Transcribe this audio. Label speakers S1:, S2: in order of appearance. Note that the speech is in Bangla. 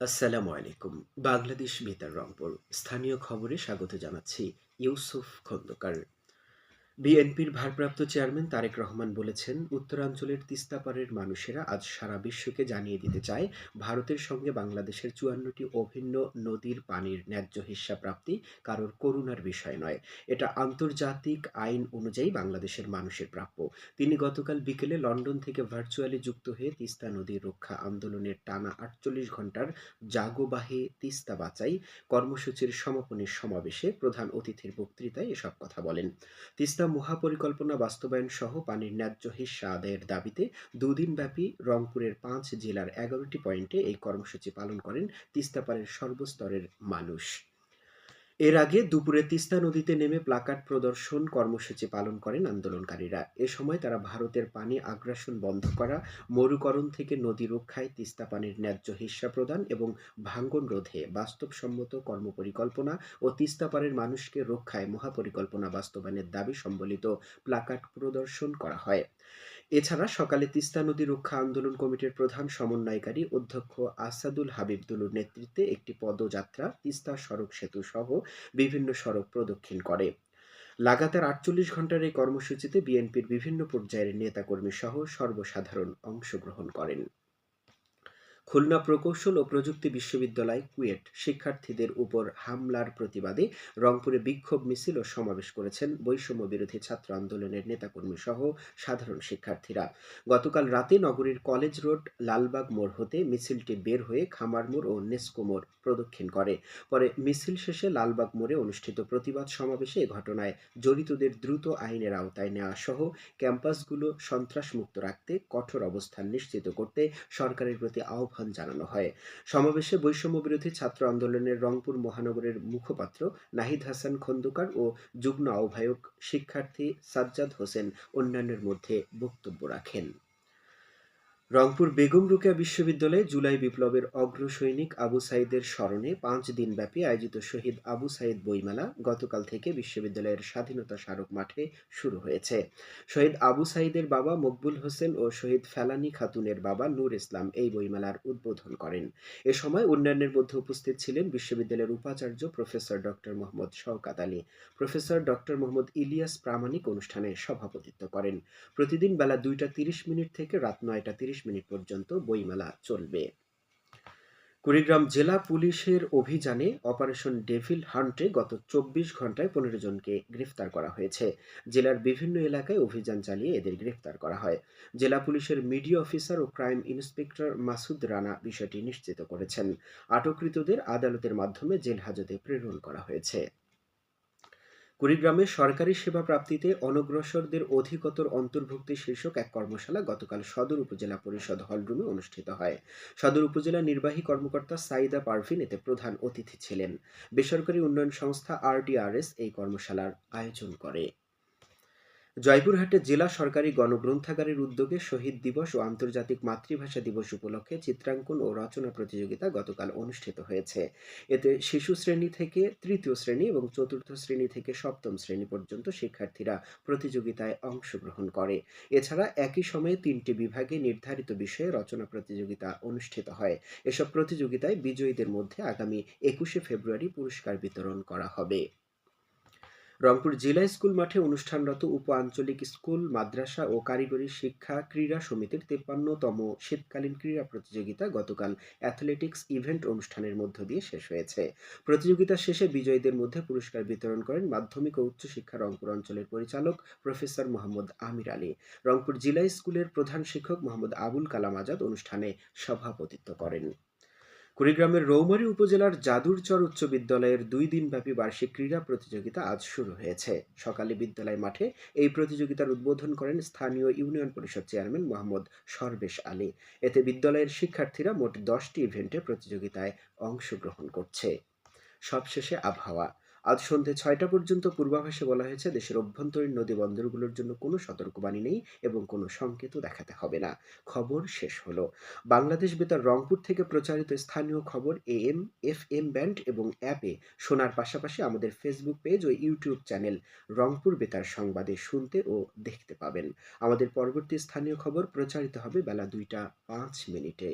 S1: আসসালামু আলাইকুম। বাংলাদেশ বেতার রংপুর। স্থানীয় খবরে স্বাগত জানাচ্ছি ইউসুফ খন্দকার। বিএনপির ভারপ্রাপ্ত চেয়ারম্যান তারেক রহমান বলেছেন, উত্তরাঞ্চলের তিস্তাপাড়ের মানুষেরা আজ সারা বিশ্বকে জানিয়ে দিতে চায় ভারতের সঙ্গে বাংলাদেশের চুয়ান্নটি অভিন্ন নদীর পানির ন্যায্য হিস্সা প্রাপ্তি কারোর করুণার বিষয় নয়। এটা আন্তর্জাতিক আইন অনুযায়ী বাংলাদেশের মানুষের প্রাপ্য। তিনি গতকাল বিকেলে লন্ডন থেকে ভার্চুয়ালি যুক্ত হয়ে তিস্তা নদীর রক্ষা আন্দোলনের টানা আটচল্লিশ ঘণ্টার জাগোবাহে তিস্তা বাঁচাই কর্মসূচির সমাপনী সমাবেশে প্রধান অতিথির বক্তৃতায় এসব কথা বলেন। তিস্তা মহাপরিকল্পনা বাস্তবায়ন সহ পানির ন্যায্য হিস্সা আদায়ের দাবিতে দুদিনব্যাপী রংপুরের পাঁচ জেলার এগারোটি পয়েন্টে এই কর্মসূচি পালন করেন তিস্তাপাড়ের সর্বস্তরের মানুষ। এর আগে দুপুরে তিস্তা নদীতে নেমে প্লাকার্ড প্রদর্শন কর্মসূচি পালন করেন আন্দোলনকারীরা। এ সময় তারা ভারতের পানি আগ্রাসন বন্ধ করা, মরুকরণ থেকে নদী রক্ষায় তিস্তা পানির ন্যায্য হিস্সা প্রদান এবং ভাঙ্গন রোধে বাস্তবসম্মত কর্মপরিকল্পনা ও তিস্তা পাড়ের মানুষকে রক্ষায় মহাপরিকল্পনা বাস্তবায়নের দাবি সম্বলিত প্লাকার্ড প্রদর্শন করা হয়। এছাড়া সকালে তিস্তা নদী রক্ষা আন্দোলন কমিটির প্রধান সমন্বয়কারী অধ্যক্ষ আসাদুল হাবিবদুলুর নেতৃত্বে একটি পদযাত্রা তিস্তা সড়ক সেতু সহ বিভিন্ন সড়ক প্রদক্ষিণ করে। লাগাতার আটচল্লিশ ঘণ্টার এই কর্মসূচিতে বিএনপির বিভিন্ন পর্যায়ের নেতাকর্মী সহ সর্বসাধারণ অংশগ্রহণ করেন। খুলনা প্রকৌশল ও প্রযুক্তি বিশ্ববিদ্যালয়, কুয়েট, শিক্ষার্থীদের উপর হামলার প্রতিবাদে রংপুরে বিক্ষোভ মিছিল ও সমাবেশ করেছেন বৈষম্য বিরোধী ছাত্র আন্দোলনের নেতাকর্মী সহ সাধারণ শিক্ষার্থীরা। গতকাল রাতে নগরীর কলেজ রোড, লালবাগ মোড় হতে মিছিলটি বের হয়ে খামার মোড় ও নেস্কো মোড় প্রদক্ষিণ করে। পরে মিছিল শেষে লালবাগ মোড়ে অনুষ্ঠিত প্রতিবাদ সমাবেশে এ ঘটনায় জড়িতদের দ্রুত আইনের আওতায় নেওয়া সহ ক্যাম্পাসগুলো সন্ত্রাসমুক্ত রাখতে কঠোর অবস্থান নিশ্চিত করতে সরকারের প্রতি আহ্বান আহ্বান জানানো হয়। সমাবেশে বৈষম্য বিরোধী ছাত্র আন্দোলনের রংপুর মহানগরের মুখপাত্র নাহিদ হাসান খন্দকার ও যুগ্ম আহ্বায়ক শিক্ষার্থী সাজ্জাদ হোসেন অন্যান্যের মধ্যে বক্তব্য রাখেন। রংপুর বেগম রোকেয়া বিশ্ববিদ্যালয়ে জুলাই বিপ্লবের অগ্র সৈনিক আবু সাইদের স্মরণে পাঁচ দিনব্যাপী আয়োজিত শহীদ আবু সাইদ বইমেলা গতকাল থেকে বিশ্ববিদ্যালয়ের স্বাধীনতা স্মারক মাঠে শুরু হয়েছে। শহীদ আবু সাইদের বাবা মকবুল হোসেন ও শহীদ ফেলানি খাতুনের বাবা নূর ইসলাম এই বইমেলার উদ্বোধন করেন। এ সময় অন্যান্যের মধ্যে উপস্থিত ছিলেন বিশ্ববিদ্যালয়ের উপাচার্য professor doctor Mohammad Shawkat Ali, professor doctor Mohammad Ilias Pramanik অনুষ্ঠানে সভাপতিত্ব করেন। প্রতিদিন বেলা দুইটা তিরিশ মিনিট থেকে রাত নয়টা তিরিশ মিনিট পর্যন্ত বইমেলা চলবে। কুড়িগ্রাম জেলা পুলিশের অভিযানে অপারেশন ডেভিল হান্টে গত চব্বিশ ঘন্টায় পনেরো জনকে গ্রেফতার করা হয়েছে। জেলার বিভিন্ন এলাকায় অভিযান চালিয়ে এদের গ্রেফতার করা হয়। জেলা পুলিশের মিডিয়া অফিসার ও ক্রাইম ইন্সপেক্টর মাসুদ রানা বিষয়টি নিশ্চিত করেছেন। আটককৃতদের আদালতের মাধ্যমে জেল হাজতে প্রেরণ করা হয়েছে। কুড়িগ্রামে সরকারি সেবা প্রাপ্তিতে অনগ্রসরদের অধিকতর অন্তর্ভুক্তি শীর্ষক এক কর্মশালা গতকাল সদর উপজেলা পরিষদ হলরুমে অনুষ্ঠিত হয়। সদর উপজেলা নির্বাহী কর্মকর্তা সাইদা পারভিন এতে প্রধান অতিথি ছিলেন। বেসরকারি উন্নয়ন সংস্থা আরডিআরএস এই কর্মশালার আয়োজন করে। জয়পুরহাটে জেলা সরকারি গণগ্রন্থাগারের উদ্যোগে শহীদ দিবস ও আন্তর্জাতিক মাতৃভাষা দিবস উপলক্ষে চিত্রাঙ্কন ও রচনা প্রতিযোগিতা গতকাল অনুষ্ঠিত হয়েছে। এতে শিশু শ্রেণি থেকে তৃতীয় শ্রেণি এবং চতুর্থ শ্রেণি থেকে সপ্তম শ্রেণি পর্যন্ত শিক্ষার্থীরা প্রতিযোগিতায় অংশগ্রহণ করে। এছাড়া একই সময়ে তিনটি বিভাগে নির্ধারিত বিষয়ে রচনা প্রতিযোগিতা অনুষ্ঠিত হয়। এসব প্রতিযোগিতায় বিজয়ীদের মধ্যে আগামী একুশে ফেব্রুয়ারি পুরস্কার বিতরণ করা হবে। রংপুর জেলা স্কুল মাঠে অনুষ্ঠানরত উপ আঞ্চলিক স্কুল, মাদ্রাসা ও কারিগরি শিক্ষা ক্রীড়া সমিতির তেপ্পান্নতম শীতকালীন ক্রীড়া প্রতিযোগিতা গতকাল অ্যাথলেটিক্স ইভেন্ট অনুষ্ঠানের মধ্য দিয়ে শেষ হয়েছে। প্রতিযোগিতা শেষে বিজয়ীদের মধ্যে পুরস্কার বিতরণ করেন মাধ্যমিক ও উচ্চশিক্ষা রংপুর অঞ্চলের পরিচালক প্রফেসর মোহাম্মদ আমির আলী। রংপুর জেলা স্কুলের প্রধান শিক্ষক মোহাম্মদ আবুল কালাম আজাদ অনুষ্ঠানে সভাপতিত্ব করেন। কুড়িগ্রামের রৌমারী উপজেলার জাদুরচর উচ্চ বিদ্যালয়ের দুই দিনব্যাপী বার্ষিক ক্রীড়া প্রতিযোগিতা আজ শুরু হয়েছে। সকালে বিদ্যালয় মাঠে এই প্রতিযোগিতার উদ্বোধন করেন স্থানীয় ইউনিয়ন পরিষদ চেয়ারম্যান মোহাম্মদ সরবেশ আলী। এতে বিদ্যালয়ের শিক্ষার্থীরা মোট দশটি ইভেন্টে প্রতিযোগিতায় অংশগ্রহণ করছে। সবশেষে আবহাওয়া। আজ সন্ধে ছয়টা পর্যন্ত পূর্বাভাসে বলা হয়েছে, দেশের অভ্যন্তরীণ নদী বন্দরগুলোর জন্য কোনো সতর্কবাণী নেই এবং কোনো সংকেতও দেখাতে হবে না। খবর শেষ হলো। বাংলাদেশ বেতার রংপুর থেকে প্রচারিত স্থানীয় খবর A M F M band এবং অ্যাপে শোনার পাশাপাশি আমাদের ফেসবুক পেজ ও ইউটিউব চ্যানেল রংপুর বেতার সংবাদে শুনতে ও দেখতে পাবেন। আমাদের পরবর্তী স্থানীয় খবর প্রচারিত হবে বেলা দুইটা পাঁচ মিনিটে।